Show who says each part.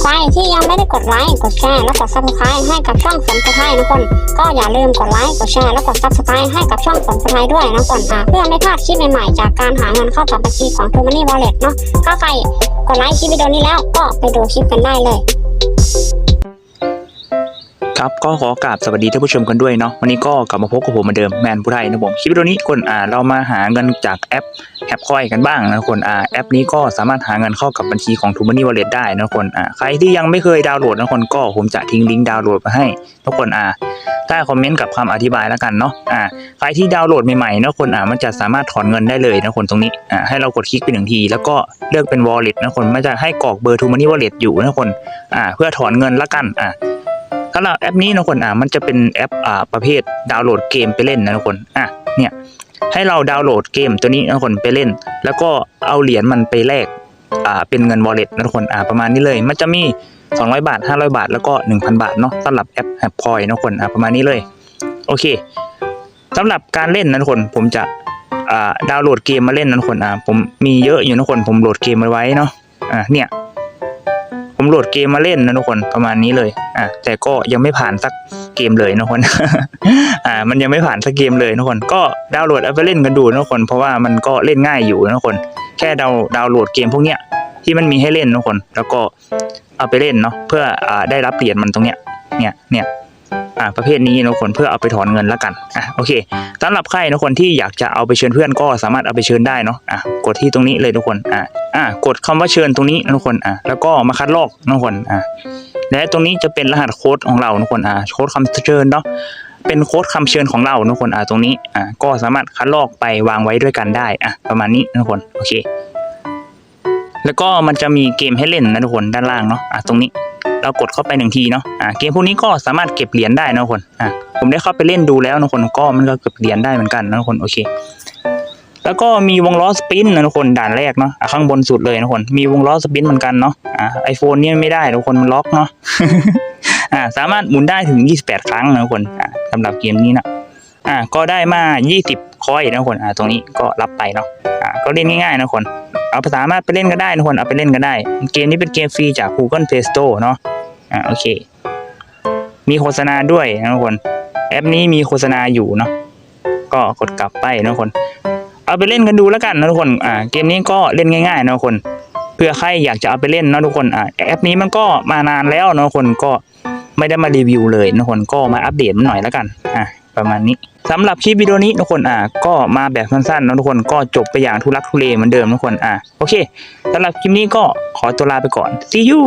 Speaker 1: ใครที่ยังไม่ได้กดไลค์กดแชร์และกด subscribe ให้กับช่องฝนสุดท้ายนะคนก็อย่าลืมกดไลค์กดแชร์และกด subscribe ให้กับช่องฝนสุดท้ายด้วยนะคนค่ะเพื่อไม่พลาดคลิปใหม่ๆจากการหาเงินเข้ากับบัญชีของ t ูมันนี่วอลเล็ตเนาะถ้าใครกดไลค์คลิปวิดีโอนี้แล้วก็ไปดูคลิปกันได้เลย
Speaker 2: ครับก็ขอกราบสวัสดีท่านผู้ชมกันด้วยเนาะวันนี้ก็กลับมาพบกับผมเหมือนเดิมแมนผู้ไทยนะผมคลิปวิดีโอนี้คนอ่าเรามาหาเงินจากแอปแฮปคอยกันบ้างนะคนอ่าแอปนี้ก็สามารถหาเงินเข้ากับบัญชีของ t ูมันนี่วอลเล็ตได้นะคนอ่าใครที่ยังไม่เคยดาวน์โหลดนะคนก็ผมจะทิ้งลิงก์ดาวน์โหลดมาให้ทุกคนอ่าใต้คอมเมนต์กับคำอธิบายแล้วกันเนาะอ่าใครที่ดาวน์โหลดใหม่ๆนะคนอ่ามันจะสามารถถอนเงินได้เลยนะคนตรงนี้อ่าให้เรากดคลิกไปหนึ่งที แล้วก็เลือกเป็น wallet นะคนมันจะให้กรอกเบอร์ t ูมันนี่วอลเล็ตอยู่นะคนอ่าเพื่อถอนเงินละกันอ่า สำหรับแอปนี้นะคนอะมันจะเป็นแอปอ่าประเภทดาวน์โหลดเกมไปเล่นนะทุกคนอะเนี่ยให้เราดาวน์โหลดเกมตัวนี้นะทุกคนไปเล่น แล้วก็เอาเหรียญมันไปแลกอ่าเป็นเงิน wallet นะทุกคนอ่าประมาณนี้เลย มันจะมี 200 บาท 500 บาท แล้วก็ 1,000 บาทเนาะสำหรับแอปแฮปพอยนะทุกคนอ่าประมาณนี้เลยโอเคสำหรับการเล่นนะทุกคนผมจะอ่าดาวน์โหลดเกมมาเล่นนะทุกคนอ่าผมมีเยอะอยู่นะทุกคนผมโหลดเกมมาไว้เนาะอ่าเนี่ย ผมโหลดเกมมาเล่นนะทุกคนประมาณนี้เลยอะแต่ก็ยังไม่ผ่านสักเกมเลยนะทุกคนอ่ามันยังไม่ผ่านสักเกมเลยนะทุกคนก็ดาวน์โหลดเอาไปเล่นกันดูนะทุกคนเพราะว่ามันก็เล่นง่ายอยู่นะทุกคนแค่ดาวดาวน์โหลดเกมพวกเนี้ยที่มันมีให้เล่นนะทุกคน แล้วก็เอาไปเล่นเนาะเพื่ออ่าได้รับเหรียญมันตรงเนี้ยเนี่ยเนี่ย อ่าประเภทนี้นะทุกคนเพื่อเอาไปถอนเงินแล้วกันอะโอเคสำหรับใครนะคนที่อยากจะเอาไปเชิญเพื่อนก็สามารถเอาไปเชิญได้เนาะอะกดที่ตรงนี้เลยทุกคนอะอะกดคำว่าเชิญตรงนี้นะทุกคนอะแล้วก็มาคัดลอกนะทุกคนอะและตรงนี้จะเป็นรหัสโค้ดของเราทุกคนอ่าโค้ดคำเชิญเนาะเป็นโค้ดคำเชิญของเราทุกคนอ่าตรงนี้อ่าก็สามารถคัดลอกไปวางไว้ด้วยกันได้อะประมาณนี้ทุกคนโอเคแล้วก็มันจะมีเกมให้เล่นนะทุกคนด้านล่างเนาะอะตรงนี้ เรากดเข้าไปหนึ่งทีเนาะอ่าเกมพวกนี้ก็สามารถเก็บเหรียญได้นะคนอะผมได้เข้าไปเล่นดูแล้วนะคนก็มันก็เก็บเหรียญได้เหมือนกันนะคนโอเค แล้วก็มีวงล้อสปินนะทุกคนด่านแรกเนาะะข้างบนสุดเลยนะคนมีวงล้อสปินเหมือนกันเนาะอ่าไอโฟนเนี่ยไม่ได้ทุกคนมันล็อกเนาะอ่าสามารถหมุนได้ถึง 28 ครั้งนะทุกคนอ่าสำหรับเกมนี้นะ อ่าก็ได้มา 20 คอยนะคนอ่าตรงนี้ก็รับไปเนาะอ่าก็เล่นง่ายๆนะคนเอาสามารถไปเล่นก็ได้นะคนเอาไปเล่นก็ได้ เกมนี้เป็นเกมฟรีจาก Google Play Store เนาะอ่าโอเค มีโฆษณาด้วยนะทุกคน แอปนี้มีโฆษณาอยู่เนาะก็กดกลับไปนะคน เอาไปเล่นกันดูแล้วกันนะทุกคนอ่าเกมนี้ก็เล่นง่ายๆนะทุกคนเพื่อใครอยากจะเอาไปเล่นนะทุกคนอ่าแอปนี้มันก็มานานแล้วนะทุกคนก็ไม่ได้มารีวิวเลยนะทุกคนก็มาอัปเดตมันหน่อยแล้วกันอ่า ประมาณนี้สำหรับคลิปวิดีโอนี้ทุกคนอ่าก็มาแบบสั้นๆนะทุกคนก็จบไปอย่างทุลักทุเลเหมือนเดิมนะทุกคนอ่าโอเคสำหรับคลิปนี้ก็ขอตัวลาไปก่อน see you